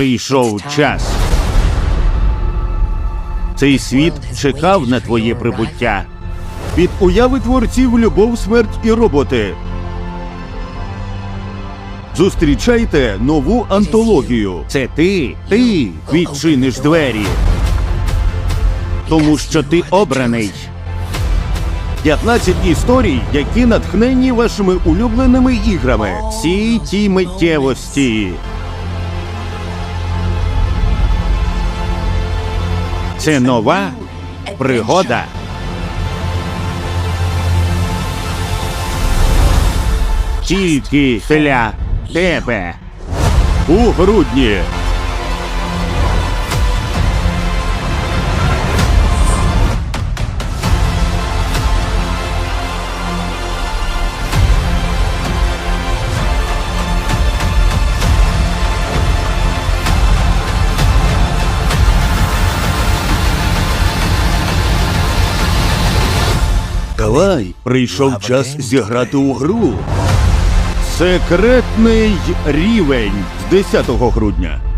Прийшов час. Цей світ чекав на твоє прибуття. Від уяви творців любов, смерть і роботи. Зустрічайте нову антологію. Це ти, ти відчиниш двері. Тому що ти обраний. 15 історій, які натхнені вашими улюбленими іграми. Всі ті миттєвості. Це нова пригода. Тільки для тебе. У грудні. Давай, прийшов час зіграти у гру. Секретний рівень з 10 грудня.